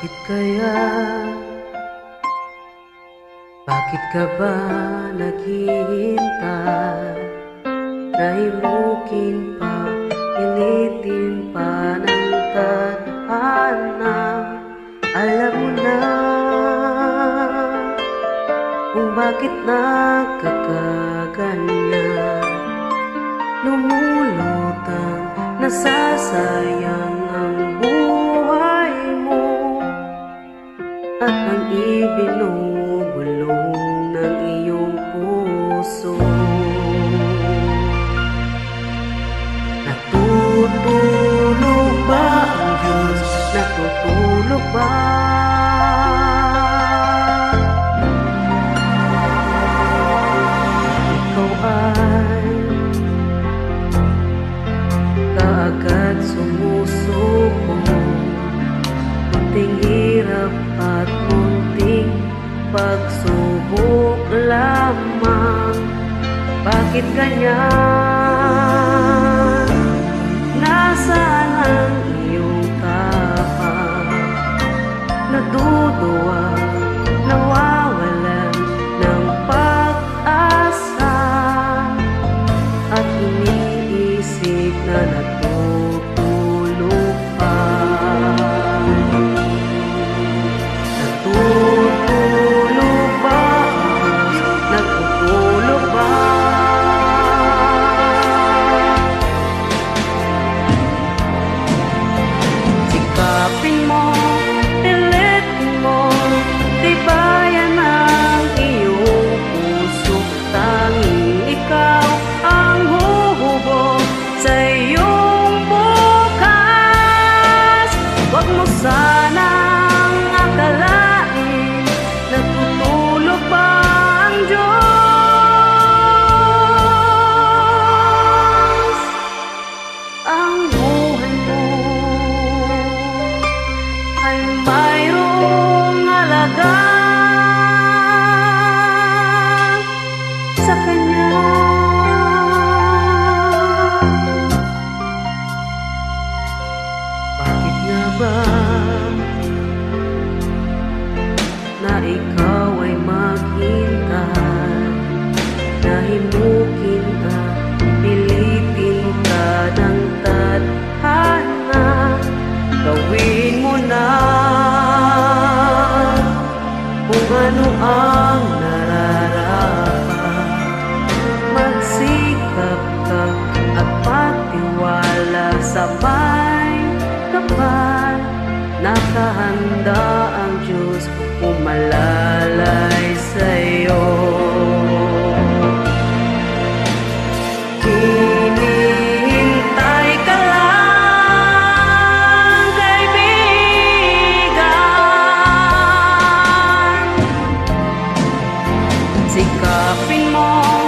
Bakit kaya? Bakit ka ba naghihintay? Nahimukin pa, ilitin pa ng tadhana Alam mo na kung bakit nagkakaganyan Lumulutang, nasasayang ba? Ikaw ay kaagad sumusuko Munting hirap at munting pagsubok lamang Bakit ganyan? Nasaan ang no one. nothing more.